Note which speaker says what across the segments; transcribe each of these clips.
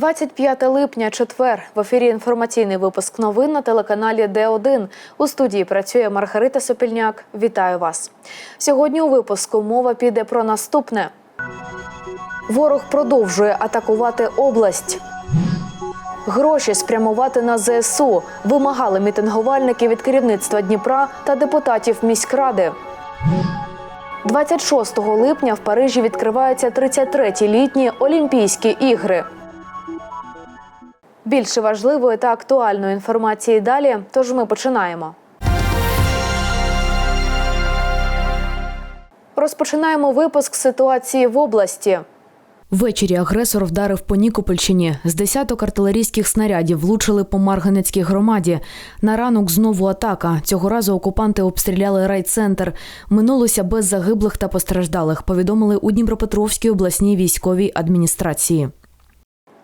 Speaker 1: 25 липня, четвер. В ефірі інформаційний випуск новин на телеканалі Д1. У студії працює Маргарита Сопільняк. Вітаю вас. Сьогодні у випуску мова піде про наступне. Ворог продовжує атакувати область. Гроші спрямувати на ЗСУ вимагали мітингувальники від керівництва Дніпра та депутатів міськради. 26 липня в Парижі відкриваються 33-ті літні Олімпійські ігри. Більше важливої та актуальної інформації далі. Тож ми починаємо. Розпочинаємо випуск ситуації в області.
Speaker 2: Ввечері агресор вдарив по Нікопольщині. З десяток артилерійських снарядів влучили по Марганецькій громаді. На ранок знову атака. Цього разу окупанти обстріляли райцентр. Минулося без загиблих та постраждалих. Повідомили у Дніпропетровській обласній військовій адміністрації.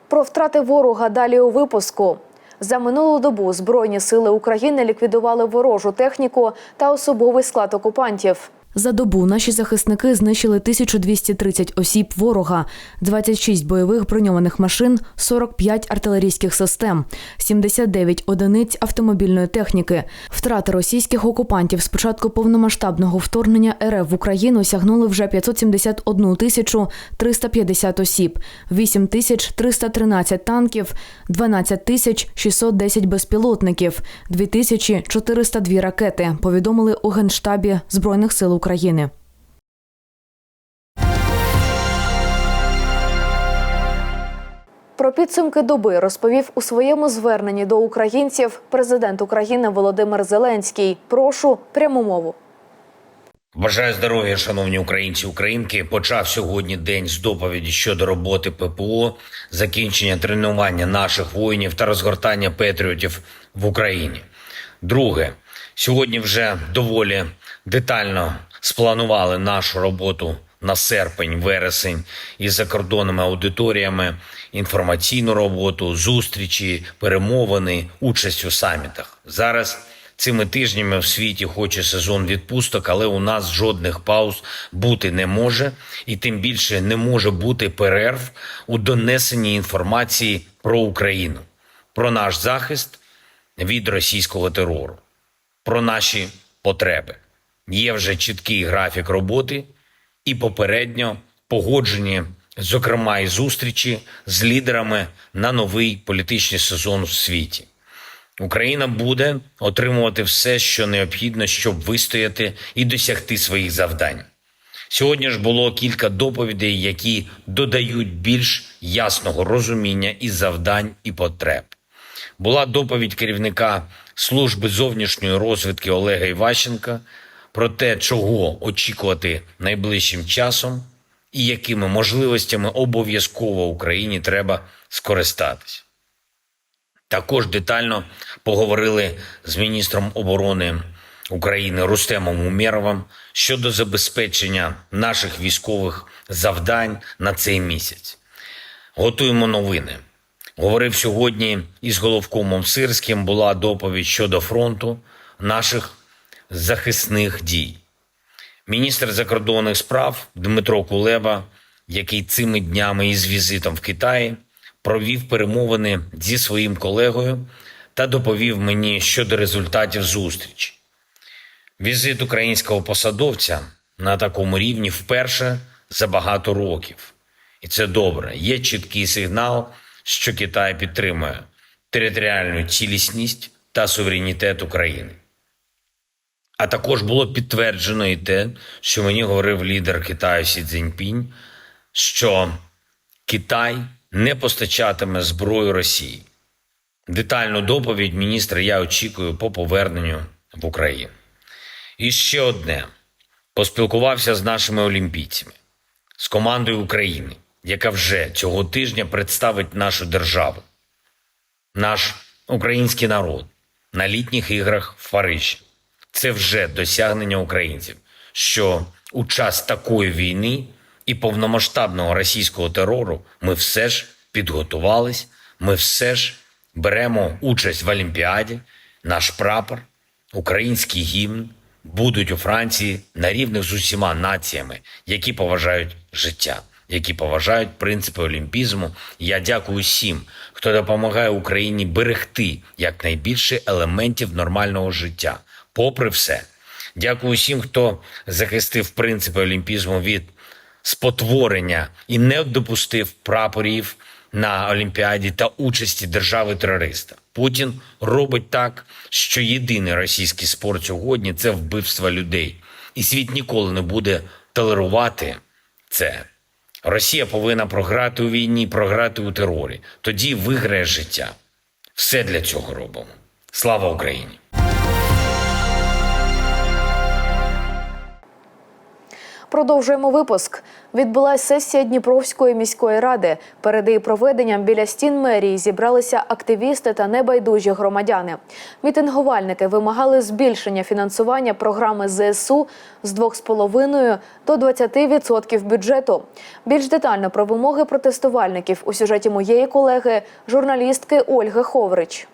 Speaker 1: Про втрати ворога далі у випуску. За минулу добу Збройні сили України ліквідували ворожу техніку та особовий склад окупантів.
Speaker 2: За добу наші захисники знищили 1230 осіб ворога, 26 бойових броньованих машин, 45 артилерійських систем, 79 одиниць автомобільної техніки. Втрати російських окупантів з початку повномасштабного вторгнення РФ в Україну сягнули вже 571 тисячу 350 осіб, 8 тисяч 313 танків, 12 тисяч 610 безпілотників, 2402 ракети. Повідомили у генштабі збройних сил України.
Speaker 1: Про підсумки доби розповів у своєму зверненні до українців президент України Володимир Зеленський. Прошу пряму мову.
Speaker 3: Бажаю здоров'я, шановні українці українки. Почав сьогодні день з доповіді щодо роботи ППО, закінчення тренування наших воїнів та розгортання патріотів в Україні. Друге, сьогодні вже доволі детально спланували нашу роботу на серпень, вересень із закордонними аудиторіями, інформаційну роботу, зустрічі, перемовини, участь у самітах. Зараз цими тижнями в світі хоче сезон відпусток, але у нас жодних пауз бути не може, і тим більше не може бути перерв у донесенні інформації про Україну, про наш захист від російського терору, про наші потреби. Є вже чіткий графік роботи і попередньо погоджені, зокрема, і зустрічі з лідерами на новий політичний сезон у світі. Україна буде отримувати все, що необхідно, щоб вистояти і досягти своїх завдань. Сьогодні ж було кілька доповідей, які додають більш ясного розуміння і завдань, і потреб. Була доповідь керівника служби зовнішньої розвідки Олега Іващенка про те, чого очікувати найближчим часом і якими можливостями обов'язково Україні треба скористатися. Також детально поговорили з міністром оборони України Рустемом Умєровим щодо забезпечення наших військових завдань на цей місяць. Готуємо новини. Говорив сьогодні із головкомом Сирським. Була доповідь щодо фронту наших захисних дій. Міністр закордонних справ Дмитро Кулеба, який цими днями із візитом в Китаї провів перемовини зі своїм колегою та доповів мені щодо результатів зустрічі. Візит українського посадовця на такому рівні вперше за багато років. І це добре. Є чіткий сигнал, що Китай підтримує територіальну цілісність та суверенітет України. А також було підтверджено і те, що мені говорив лідер Китаю Сі Цзіньпінь, що Китай не постачатиме зброю Росії. Детальну доповідь міністра я очікую по поверненню в Україну. І ще одне: поспілкувався з нашими олімпійцями, з командою України, яка вже цього тижня представить нашу державу, наш український народ на літніх іграх в Парижі. Це вже досягнення українців, що у час такої війни і повномасштабного російського терору ми все ж підготувались, ми все ж беремо участь в Олімпіаді, наш прапор, український гімн будуть у Франції на рівних з усіма націями, які поважають життя. які поважають принципи олімпізму. Я дякую всім, хто допомагає Україні берегти якнайбільше елементів нормального життя, попри все. Дякую всім, хто захистив принципи олімпізму від спотворення і не допустив прапорів на Олімпіаді та участі держави-терориста. Путін робить так, що єдиний російський спорт сьогодні це вбивство людей, і світ ніколи не буде толерувати це. Росія повинна програти у війні, програти у терорі. Тоді виграє життя. Все для цього робимо. Слава Україні!
Speaker 1: Продовжуємо випуск. Відбулася сесія Дніпровської міської ради. Перед її проведенням біля стін мерії зібралися активісти та небайдужі громадяни. Мітингувальники вимагали збільшення фінансування програми ЗСУ з 2,5 до 20% бюджету. Більш детально про вимоги протестувальників у сюжеті моєї колеги, журналістки Ольги Ховрич.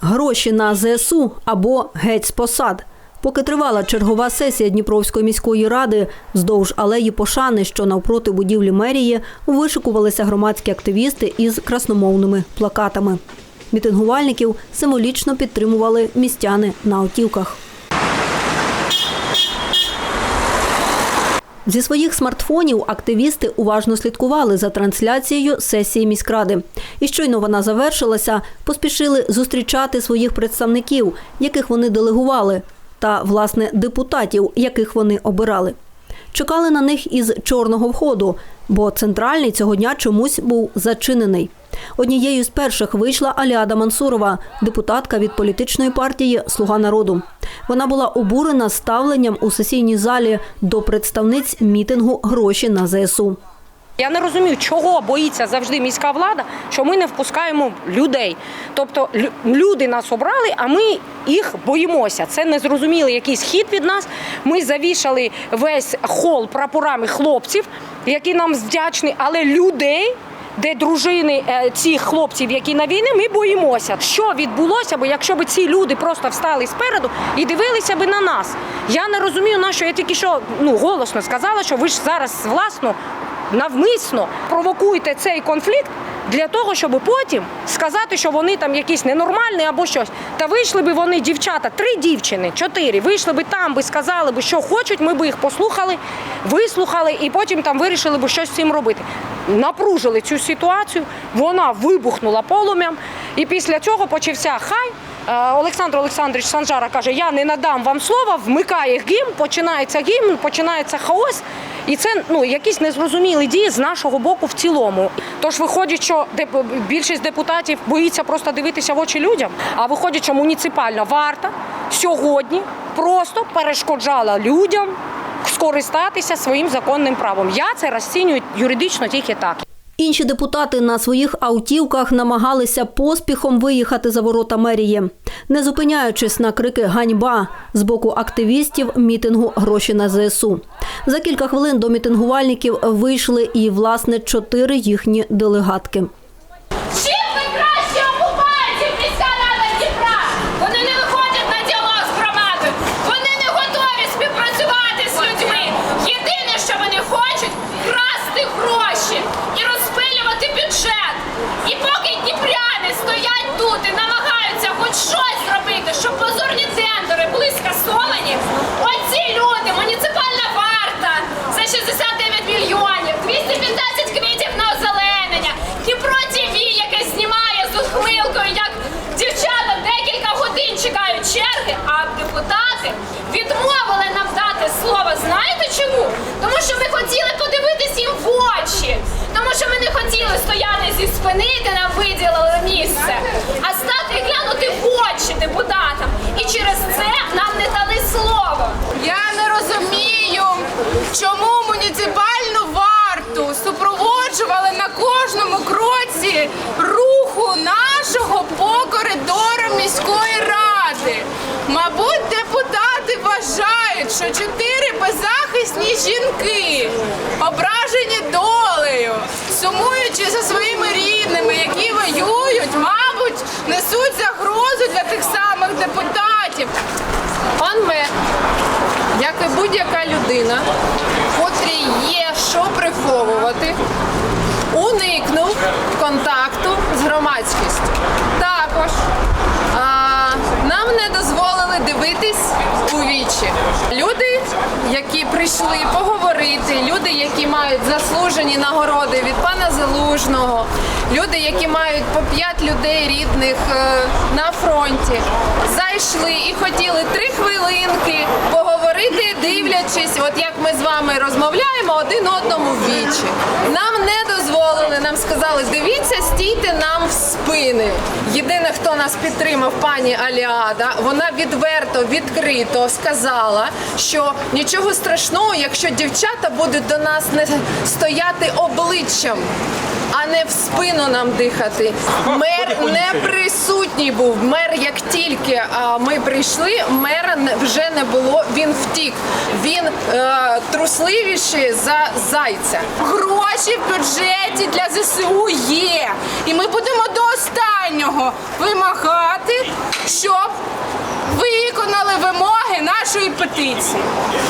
Speaker 4: Гроші на ЗСУ або геть з посад. Поки тривала чергова сесія Дніпровської міської ради, вздовж алеї Пошани, що навпроти будівлі мерії, вишикувалися громадські активісти із красномовними плакатами. Мітингувальників символічно підтримували містяни на автівках. Зі своїх смартфонів активісти уважно слідкували за трансляцією сесії міськради. І щойно вона завершилася, поспішили зустрічати своїх представників, яких вони делегували, та власне депутатів, яких вони обирали. Чекали на них із чорного входу, бо центральний цього дня чомусь був зачинений. Однією з перших вийшла Аліада Мансурова, депутатка від політичної партії Слуга народу. Вона була обурена ставленням у сесійній залі до представниць мітингу гроші на ЗСУ.
Speaker 5: Я не розумію, чого боїться завжди міська влада, що ми не впускаємо людей. Тобто люди нас обрали, а ми їх боїмося. Це незрозумілий якийсь хід від нас. Ми завішали весь хол прапорами хлопців, які нам вдячні, але людей. Де дружини е, цих хлопців, які на війні, ми боїмося, що відбулося бо якщо б ці люди просто встали спереду і дивилися би на нас. Я не розумію, на що я тільки що ну голосно сказала, що ви ж зараз власно навмисно провокуєте цей конфлікт для того, щоб потім сказати, що вони там якісь ненормальні або щось. Та вийшли би вони, дівчата, три дівчини, чотири, вийшли би там, би сказали би, що хочуть, ми би їх послухали, вислухали і потім там вирішили би щось з цим робити. Напружили цю ситуацію, вона вибухнула полум'ям, і після цього почався хай. Е, Олександр Олександрович Санжара каже: Я не надам вам слова, вмикає гімн, починається гімн, починається хаос. І це ну якісь незрозумілі дії з нашого боку в цілому. Тож виходить, що більшість депутатів боїться просто дивитися в очі людям. А виходить, що муніципальна варта сьогодні просто перешкоджала людям скористатися своїм законним правом. Я це розцінюю юридично тільки так.
Speaker 4: Інші депутати на своїх автівках намагалися поспіхом виїхати за ворота мерії, не зупиняючись на крики ганьба з боку активістів мітингу гроші на ЗСУ. За кілька хвилин до мітингувальників вийшли і власне чотири їхні делегатки.
Speaker 6: Чим ви краще окупантів міська рада Дніпра? Вони не виходять на діалог з громадою. Вони не готові співпрацювати з людьми. Єдине, що вони хочуть красти гроші і розпилювати бюджет. І поки дніпряни стоять тут і намагаються хоч щось зробити, щоб позорні тендери були скасовані, оці люди, муніципальна варта за 69 мільйонів, 215 квітів на озеленення, Дніпро ТВ, яке знімає з ухмилкою, як дівчата декілька годин чекають черги, а депутати відмовили нам дати слово. Знаєте чому? Тому що ми хотіли подивитись їм в очі. Тому що ми не хотіли стояти зі нам виділили місце, а стати і глянути в очі депутатам. І через це нам не дали слово.
Speaker 7: Я не розумію, чому муніципальну варту супроводжували на кожному кроці руху нашого по коридорам міської ради. Мабуть, депутати вважають, що чотири беззахисні жінки, ображені долею, сумуючи за своїми рідними, несуть загрозу для тих самих депутатів. Пан ми, як і будь-яка людина, котрій є що приховувати, уникнув контакту з громадськістю. Також а, нам не дозволили дивитись у вічі. Люди, які прийшли поговорити, люди, які мають заслужені нагороди від пана Залужного, люди, які мають по п'ять людей рідних е, на фронті, зайшли і хотіли три хвилинки поговорити, дивлячись, от як ми з вами розмовляємо один одному в вічі. Нам не дозволили, нам сказали, дивіться, стійте нам в спини. Єдине, хто нас підтримав, пані Аліада, вона відверто, відкрито сказала, що нічого страшного, якщо дівчата будуть до нас не стояти обличчям. А не в спину нам дихати. Мер не присутній був. Мер, як тільки а, ми прийшли, мера вже не було. Він втік. Він е, трусливіший за зайця. Гроші в бюджеті для ЗСУ є. І ми будемо до останнього вимагати, щоб виконали вимоги нашої петиції.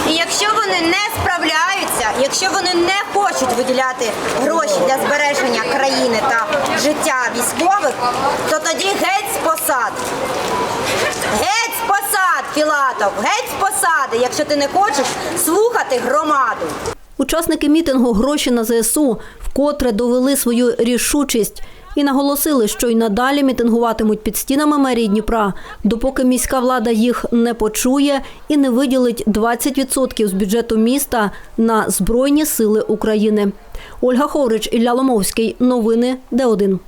Speaker 8: І якщо вони не справляються, якщо вони не хочуть виділяти гроші для збереження країни та життя військових, то тоді геть з посад. Геть з посад, Філатов, геть з посади, якщо ти не хочеш слухати громаду.
Speaker 4: Учасники мітингу гроші на ЗСУ вкотре довели свою рішучість і наголосили, що й надалі мітингуватимуть під стінами мерії Дніпра, допоки міська влада їх не почує і не виділить 20% з бюджету міста на Збройні сили України. Ольга Ховрич, Ілля Ломовський. Новини Д1.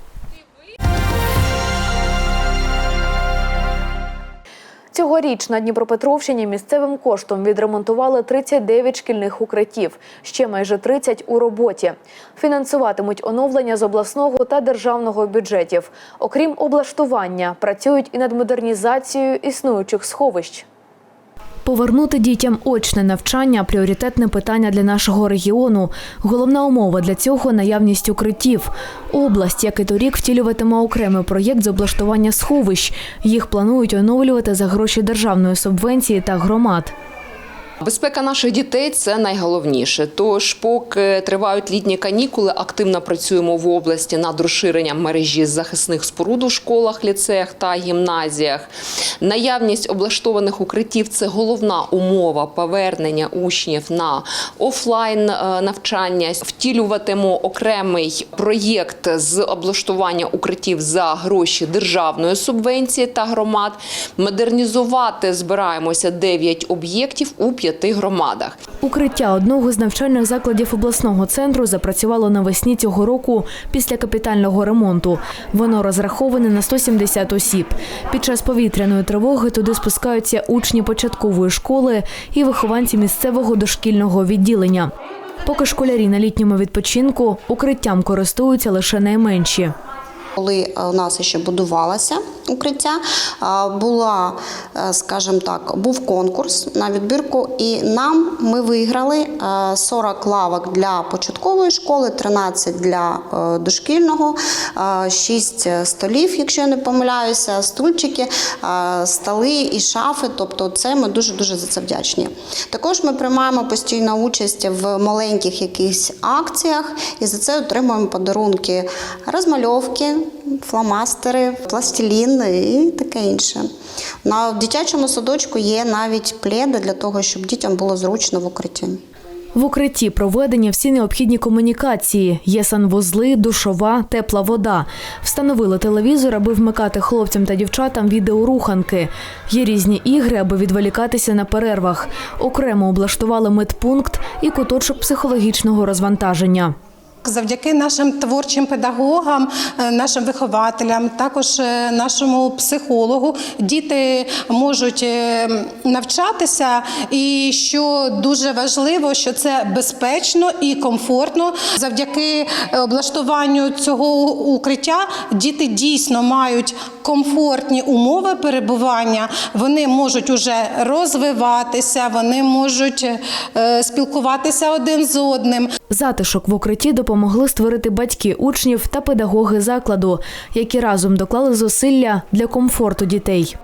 Speaker 9: Цьогоріч на Дніпропетровщині місцевим коштом відремонтували 39 шкільних укриттів, ще майже 30 у роботі. Фінансуватимуть оновлення з обласного та державного бюджетів. Окрім облаштування, працюють і над модернізацією існуючих сховищ.
Speaker 1: Повернути дітям очне навчання пріоритетне питання для нашого регіону. Головна умова для цього наявність укриттів. Область, як і торік, втілюватиме окремий проєкт з облаштування сховищ. Їх планують оновлювати за гроші державної субвенції та громад.
Speaker 10: Безпека наших дітей це найголовніше. Тож, поки тривають літні канікули, активно працюємо в області над розширенням мережі захисних споруд у школах, ліцеях та гімназіях. Наявність облаштованих укриттів це головна умова повернення учнів на офлайн е, навчання. Втілюватимемо окремий проєкт з облаштування укриттів за гроші державної субвенції та громад. Модернізувати збираємося 9 об'єктів у п'яти громадах.
Speaker 1: Укриття одного з навчальних закладів обласного центру запрацювало навесні цього року після капітального ремонту. Воно розраховане на 170 осіб. Під час повітряної тривоги туди спускаються учні початкової школи і вихованці місцевого дошкільного відділення. Поки школярі на літньому відпочинку укриттям користуються лише найменші.
Speaker 11: Коли е, у нас ще будувалося укриття, е, була, е, скажімо так, був конкурс на відбірку, і нам ми виграли е, 40 лавок для початкової школи, 13 для дошкільного, 6 столів, якщо я не помиляюся, стульчики, столи і шафи. Тобто, це ми дуже дуже за це вдячні. Також ми приймаємо постійно участь в маленьких якихось акціях і за це отримуємо подарунки розмальовки, фломастери, пластилін і таке інше. На дитячому садочку є навіть пледи для того, щоб дітям було зручно в укритті.
Speaker 1: В укритті проведені всі необхідні комунікації: є санвузли, душова, тепла вода. Встановили телевізор, аби вмикати хлопцям та дівчатам відеоруханки. Є різні ігри, аби відволікатися на перервах. Окремо облаштували медпункт і куточок психологічного розвантаження.
Speaker 12: Завдяки нашим творчим педагогам, е, нашим вихователям, також е, нашому психологу, діти можуть е, навчатися, і що дуже важливо, що це безпечно і комфортно. Завдяки облаштуванню цього укриття діти дійсно мають комфортні умови перебування. Вони можуть уже розвиватися, вони можуть спілкуватися один з одним.
Speaker 1: Затишок в укритті допомогли створити батьки учнів та педагоги закладу, які разом доклали зусилля для комфорту дітей.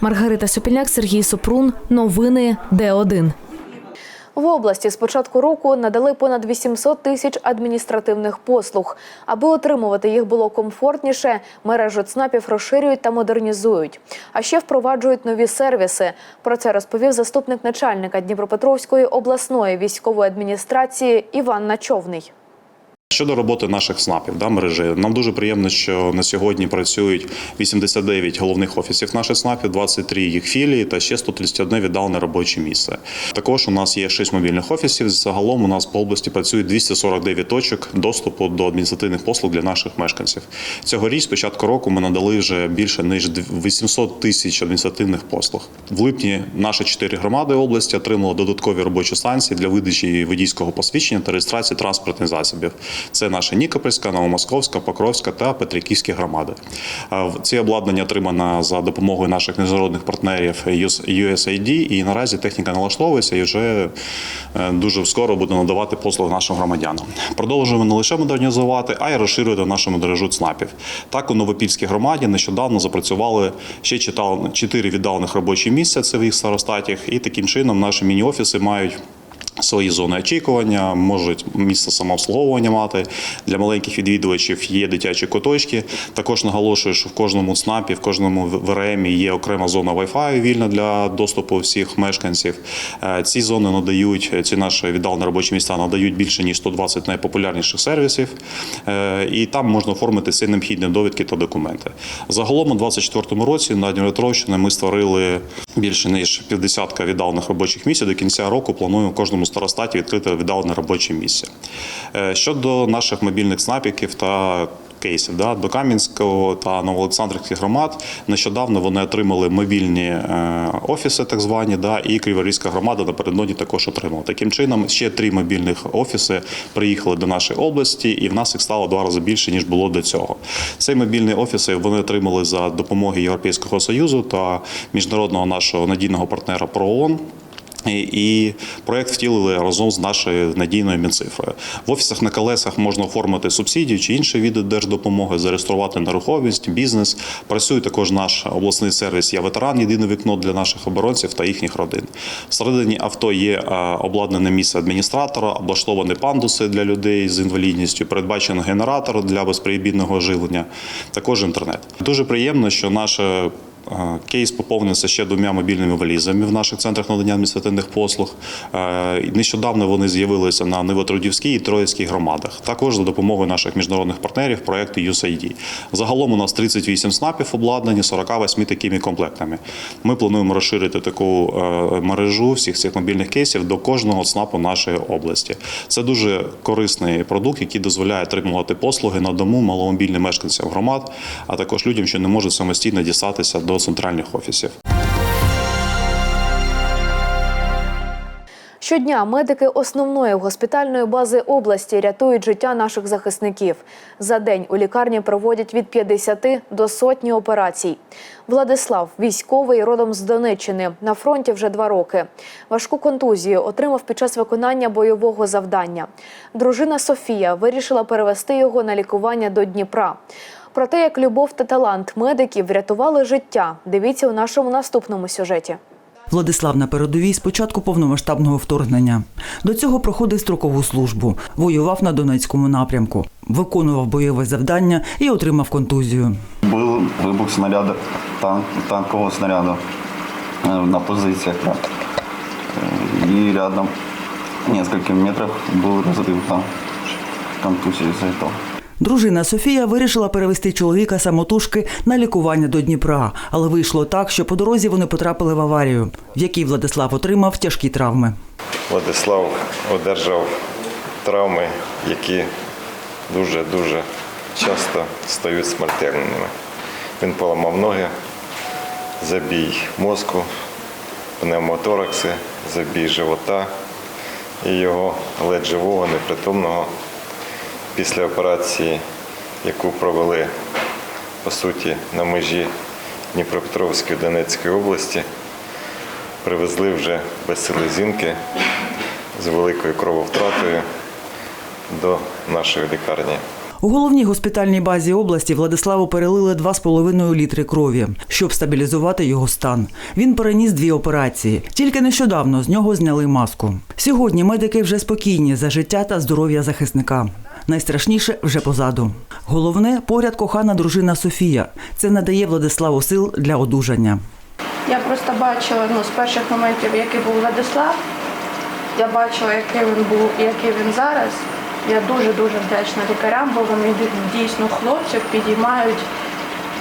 Speaker 1: Маргарита Сопільняк, Сергій Супрун. Новини Д1. В області з початку року надали понад 800 тисяч адміністративних послуг. Аби отримувати їх було комфортніше, мережу ЦНАПів розширюють та модернізують. А ще впроваджують нові сервіси. Про це розповів заступник начальника Дніпропетровської обласної військової адміністрації Іван Начовний.
Speaker 13: Щодо роботи наших СНАПів, да, мережі, нам дуже приємно, що на сьогодні працюють 89 головних офісів наших СНАПів, 23 їх філії та ще 131 віддалене робоче місце. Також у нас є 6 мобільних офісів. Загалом у нас по області працює 249 точок доступу до адміністративних послуг для наших мешканців. Цьогоріч, з початку року, ми надали вже більше ніж 800 тисяч адміністративних послуг. В липні наші чотири громади області отримали додаткові робочі станції для видачі водійського посвідчення та реєстрації транспортних засобів. Це наша Нікопольська, Новомосковська, Покровська та Петриківські громади. Ці обладнання отримано за допомогою наших міжнародних партнерів USAID, і наразі техніка налаштовується і вже е, дуже скоро буде надавати послуги нашим громадянам. Продовжуємо не лише модернізувати, а й розширювати нашу мережу ЦНАПів. Так у Новопільській громаді нещодавно запрацювали ще чотири віддалених робочі місця. Це в їх старостатях, і таким чином наші міні-офіси мають. Свої зони очікування, можуть місце самообслуговування мати. Для маленьких відвідувачів є дитячі куточки. Також наголошую, що в кожному ЦНАПі, в кожному ВРМ є окрема зона Wi-Fi вільна для доступу всіх мешканців. Е, Ці зони надають, ці наші віддалені робочі місця надають більше ніж 120 найпопулярніших сервісів. Е, І там можна оформити всі необхідні довідки та документи. Загалом у 2024 році на Дніпропетровщині ми створили більше ніж 50 віддалених робочих місць. До кінця року плануємо кожному старостаті відкрити віддалене робоче місце. Е, Щодо наших мобільних снапіків та кейсів да, до Кам'янського та Новоолександрівських громад нещодавно вони отримали мобільні е, офіси, так звані, да, і Криворізька громада напередодні також отримала. Таким чином, ще три мобільних офіси приїхали до нашої області, і в нас їх стало два рази більше ніж було до цього. Цей мобільні офіси вони отримали за допомоги Європейського союзу та міжнародного нашого надійного партнера ПРООН. І- проект втілили разом з нашою надійною мінцифрою. В офісах на колесах можна оформити субсидію чи інші види держдопомоги, зареєструвати нерухомість, бізнес. Працює також наш обласний сервіс Я ветеран, єдине вікно для наших оборонців та їхніх родин. Всередині авто є е, обладнане місце адміністратора, облаштовані пандуси для людей з інвалідністю, передбачений генератор для безперебійного оживлення, також інтернет. Дуже приємно, що наше Кейс поповнився ще двома мобільними валізами в наших центрах надання адміністративних послуг. Е, Нещодавно вони з'явилися на Новотрудівській і Троїцькій громадах. Також за допомогою наших міжнародних партнерів проєкту USAID. Загалом у нас 38 снапів обладнані 48 такими комплектами. Ми плануємо розширити таку е, мережу всіх цих мобільних кейсів до кожного ЦНАПу нашої області. Це дуже корисний продукт, який дозволяє отримувати послуги на дому маломобільним мешканцям громад, а також людям, що не можуть самостійно дістатися до центральних офісів.
Speaker 1: Щодня медики основної госпітальної бази області рятують життя наших захисників. За день у лікарні проводять від 50 до сотні операцій. Владислав, військовий родом з Донеччини, на фронті вже два роки. Важку контузію отримав під час виконання бойового завдання. Дружина Софія вирішила перевести його на лікування до Дніпра. Про те, як любов та талант медиків врятували життя, дивіться у нашому наступному сюжеті.
Speaker 14: Владислав на передовій з початку повномасштабного вторгнення. До цього проходив строкову службу, воював на Донецькому напрямку, виконував бойове завдання і отримав контузію.
Speaker 15: Був вибух снаряду, танк, танкового снаряду е, на позиціях. Е, І рядом, в нескольких метрах, був розрив там, контузія з цього.
Speaker 14: Дружина Софія вирішила перевести чоловіка самотужки на лікування до Дніпра, але вийшло так, що по дорозі вони потрапили в аварію, в якій Владислав отримав тяжкі травми.
Speaker 16: Владислав одержав травми, які дуже-дуже часто стають смертельними. Він поламав ноги, забій мозку, пневмоторакси, забій живота і його ледь живого, непритомного після операції, яку провели по суті на межі Дніпропетровської Донецької області, привезли вже без селезінки з великою крововтратою до нашої лікарні.
Speaker 14: У головній госпітальній базі області Владиславу перелили 2,5 літри крові, щоб стабілізувати його стан. Він переніс дві операції. Тільки нещодавно з нього зняли маску. Сьогодні медики вже спокійні за життя та здоров'я захисника. Найстрашніше вже позаду. Головне поряд кохана дружина Софія. Це надає Владиславу сил для одужання.
Speaker 17: Я просто бачила ну, з перших моментів, який був Владислав. Я бачила, який він був який він зараз. Я дуже дуже вдячна лікарям, бо вони дійсно хлопців підіймають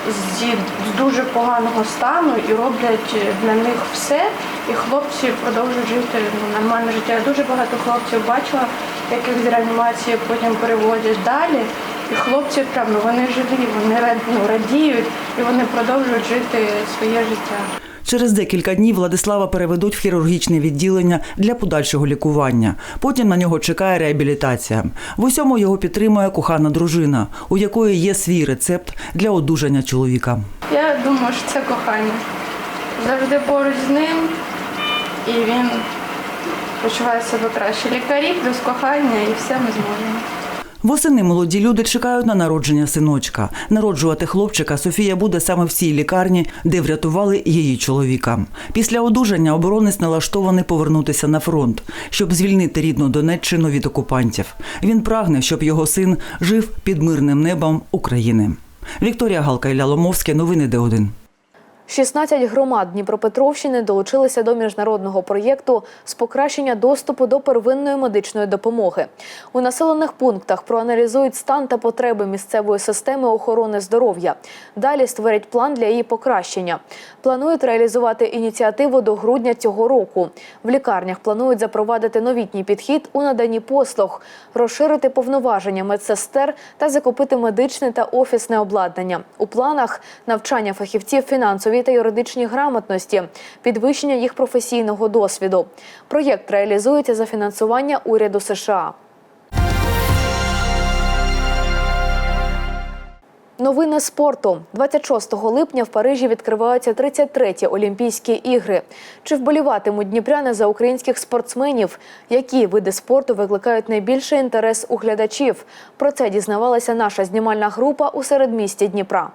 Speaker 17: з дуже поганого стану і роблять для них все. І хлопці продовжують жити нормальне життя. Я дуже багато хлопців бачила, яких з реанімації потім переводять далі. І хлопці прям ну, вони живі, вони ну, радіють і вони продовжують жити своє життя.
Speaker 14: Через декілька днів Владислава переведуть в хірургічне відділення для подальшого лікування. Потім на нього чекає реабілітація. В усьому його підтримує кохана дружина, у якої є свій рецепт для одужання чоловіка.
Speaker 17: Я думаю, що це кохання. Завжди поруч з ним, і він почуває себе краще. Лікарі плюс кохання, і все ми зможемо.
Speaker 14: Восени молоді люди чекають на народження синочка. Народжувати хлопчика Софія буде саме в цій лікарні, де врятували її чоловіка. Після одужання оборонець налаштований повернутися на фронт, щоб звільнити рідну Донеччину від окупантів. Він прагне, щоб його син жив під мирним небом України. Вікторія Галка Ілля Ломовське. Новини Д1.
Speaker 1: 16 громад Дніпропетровщини долучилися до міжнародного проєкту з покращення доступу до первинної медичної допомоги. У населених пунктах проаналізують стан та потреби місцевої системи охорони здоров'я. Далі створять план для її покращення. Планують реалізувати ініціативу до грудня цього року. В лікарнях планують запровадити новітній підхід у наданні послуг, розширити повноваження медсестер та закупити медичне та офісне обладнання. У планах навчання фахівців фінансовій та юридичній грамотності, підвищення їх професійного досвіду. Проєкт реалізується за фінансування уряду США. Новини спорту 26 липня в Парижі відкриваються 33-ті Олімпійські ігри. Чи вболіватимуть дніпряни за українських спортсменів? Які види спорту викликають найбільший інтерес у глядачів? Про це дізнавалася наша знімальна група у середмісті Дніпра.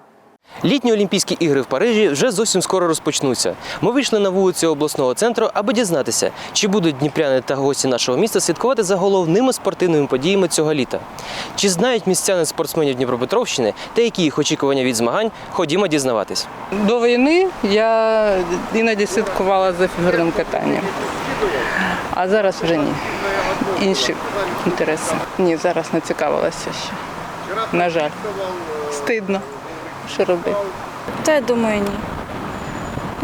Speaker 18: Літні Олімпійські ігри в Парижі вже зовсім скоро розпочнуться. Ми вийшли на вулицю обласного центру, аби дізнатися, чи будуть дніпряни та гості нашого міста слідкувати за головними спортивними подіями цього літа. Чи знають містяни спортсменів Дніпропетровщини та які їх очікування від змагань? Ходімо дізнаватись.
Speaker 19: До війни я іноді слідкувала за фігурним катанням, а зараз вже ні. Інші інтереси. Ні, зараз не цікавилася ще. На жаль, стидно. Що робити?
Speaker 20: Та я думаю, ні.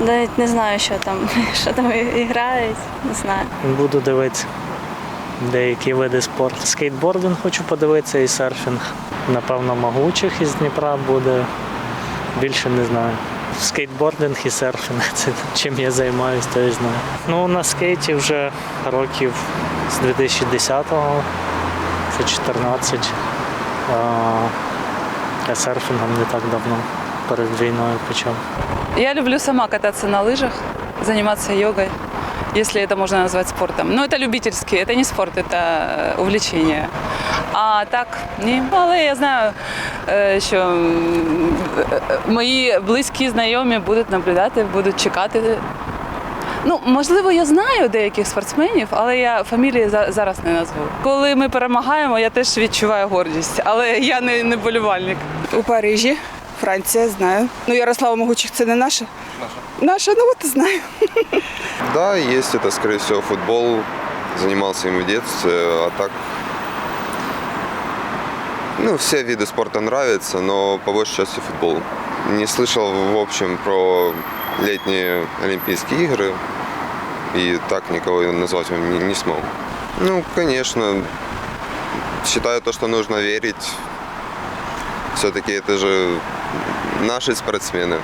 Speaker 20: Навіть не знаю, що там, що там грають, не знаю.
Speaker 21: Буду дивитися деякі види спорту. Скейтбординг хочу подивитися і серфінг. Напевно, могучих із Дніпра буде. Більше не знаю. Скейтбординг і серфінг це чим я займаюся, то я знаю. Ну, на скейті вже років з 2010-го, це 14. А, а серфінгом не так давно, перед війною почав.
Speaker 19: Я люблю сама кататься на лыжах, заниматься йогой, если это можно назвать спортом. Но это любительский, это не спорт, это э, увлечение. А так, ні. Але я знаю, е, що м, е, мої близькі знайомі будуть наблюдати, будуть чекати. Ну, можливо, я знаю деяких спортсменів, але я фамілії за- зараз не назву. Коли ми перемагаємо, я теж відчуваю гордість, але я не, не болівальник.
Speaker 22: У Парижі, Франція, знаю. Ну, Ярослава Могучих це не наша. Наша. Наша, ну от знаю.
Speaker 23: Да, есть это, скорее всего, футбол. Занимался им в детстве, а так... Ну, все виды спорта нравятся, но по большей части футбол. Не слышал, в общем, про летние Олимпийские игры. И так никого назвать не, не смог. Ну, конечно, считаю то, что нужно верить. Все-таки это же наши спортсмены.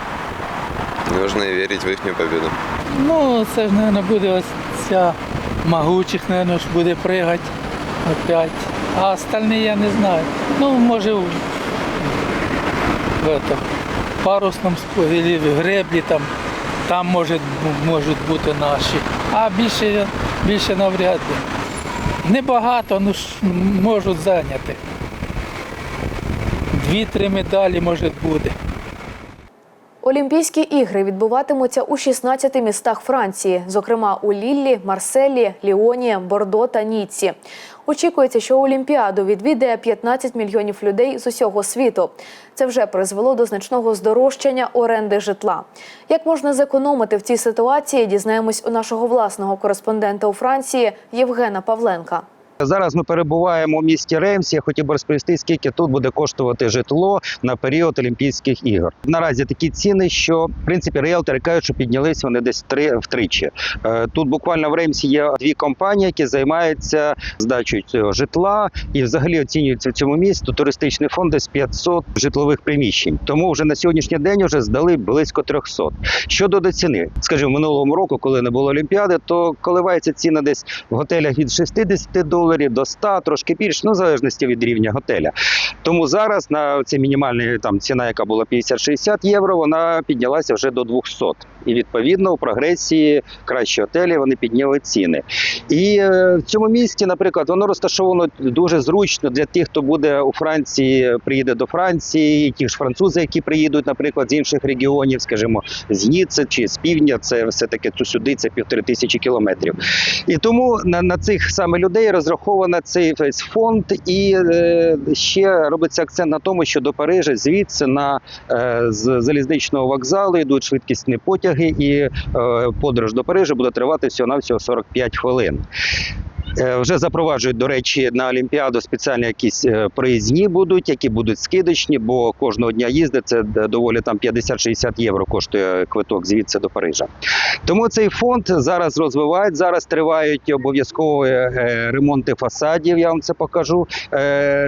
Speaker 23: Нужно верить в их победу.
Speaker 24: Ну, це ж, мабуть, буде ось ця могучих, мабуть, буде пригати опять. А остальні я не знаю. Ну, може, в, в этом, парусному спорті, или в греблі там, там може, можуть бути наші. А більше, більше навряд ли. Небагато, ну ж можуть зайняти. дві-три медалі, може, буде.
Speaker 1: Олімпійські ігри відбуватимуться у 16 містах Франції, зокрема у Ліллі, Марселі, Ліоні, Бордо та Ніцці. Очікується, що Олімпіаду відвідає 15 мільйонів людей з усього світу. Це вже призвело до значного здорожчання оренди житла. Як можна зекономити в цій ситуації, дізнаємось у нашого власного кореспондента у Франції Євгена Павленка.
Speaker 25: Зараз ми перебуваємо у місті Реймс. Я хотів би розповісти, скільки тут буде коштувати житло на період Олімпійських ігор. Наразі такі ціни, що в принципі ріелтори кажуть, що піднялись вони десь три втричі. Е, Тут буквально в Реймсі є дві компанії, які займаються здачею цього житла і взагалі оцінюються в цьому місті туристичний фонд десь 500 житлових приміщень. Тому вже на сьогоднішній день вже здали близько 300. Щодо до ціни, скажімо, минулого року, коли не було Олімпіади, то коливається ціна десь в готелях від 60 доларів до 100, трошки більше, ну в залежності від рівня готеля. Тому зараз на цій мінімальна там ціна, яка була 50-60 євро, вона піднялася вже до 200. І відповідно у прогресії кращі готелі вони підняли ціни. І е, в цьому місті, наприклад, воно розташовано дуже зручно для тих, хто буде у Франції, приїде до Франції, ті ж французи, які приїдуть, наприклад, з інших регіонів, скажімо, з Ніцци чи з півдня, це все таки сюди, це півтори тисячі кілометрів. І тому на, на цих саме людей розраховано цей фонд, і е, ще робиться акцент на тому, що до Парижа звідси на е, з залізничного вокзалу йдуть швидкісні потяги, і е, подорож до Парижа буде тривати всього навсього 45 хвилин. Е, Вже запроваджують, до речі, на Олімпіаду спеціальні якісь е, проїзні будуть, які будуть скидочні, бо кожного дня їзди це доволі там 50-60 євро коштує квиток звідси до Парижа. Тому цей фонд зараз розвивають. Зараз тривають обов'язкові е, ремонти фасадів. Я вам це покажу,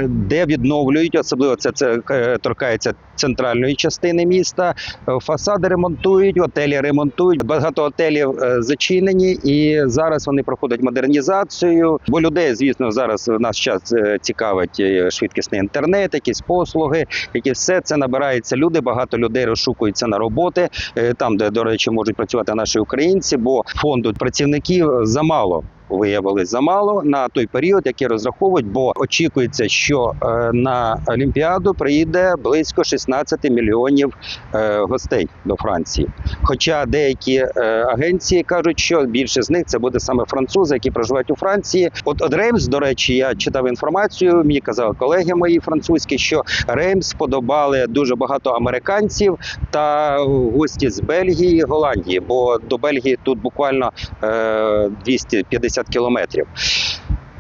Speaker 25: де відновлюють, особливо це, це торкається центральної частини міста. Фасади ремонтують, готелі ремонтують. Багато готелів е, зачинені, і зараз вони проходять модернізацію. Бо людей, звісно, зараз в наш час е, цікавить е, швидкісний інтернет, якісь послуги, які все це набирається люди. Багато людей розшукуються на роботи е, там, де, до речі, можуть працювати наші українці, бо фонду працівників замало виявилось замало на той період, який розраховують, бо очікується, що е, на Олімпіаду приїде близько 16 мільйонів е, гостей до Франції. Хоча деякі е, агенції кажуть, що більше з них це буде саме французи, які проживають у Франції. От от Реймс, до речі, я читав інформацію. Мені казали колеги мої французькі, що Реймс сподобали дуже багато американців та гості з Бельгії, Голландії, бо до Бельгії тут буквально 250 150 кілометрів.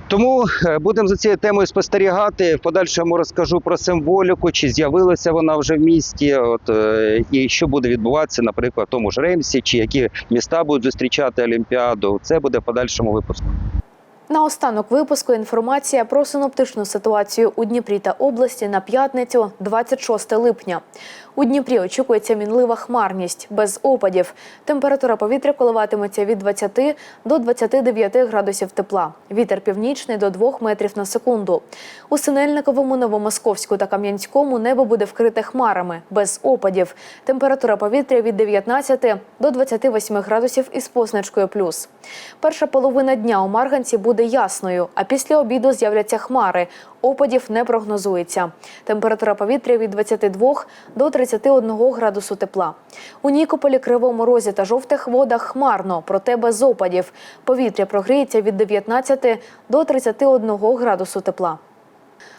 Speaker 25: Тому е, будемо за цією темою спостерігати. В подальшому розкажу про символіку, чи з'явилася вона вже в місті, от е, і що буде відбуватися, наприклад, в тому ж Ремсі, чи які міста будуть зустрічати Олімпіаду. Це буде в подальшому випуску.
Speaker 1: На останок випуску інформація про синоптичну ситуацію у Дніпрі та області на п'ятницю, 26 липня. У Дніпрі очікується мінлива хмарність без опадів. Температура повітря коливатиметься від 20 до 29 градусів тепла. Вітер північний до 2 метрів на секунду. У Синельниковому, Новомосковську та Кам'янському небо буде вкрите хмарами без опадів. Температура повітря від 19 до 28 градусів із позначкою плюс. Перша половина дня у Марганці буде ясною, а після обіду з'являться хмари. Опадів не прогнозується. Температура повітря від 22 до 31 градусу тепла. У Нікополі, Кривому Розі та жовтих водах хмарно, проте без опадів. Повітря прогріється від 19 до 31 градусу тепла.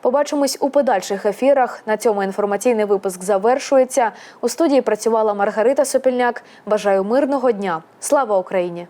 Speaker 1: Побачимось у подальших ефірах. На цьому інформаційний випуск завершується. У студії працювала Маргарита Сопільняк. Бажаю мирного дня. Слава Україні!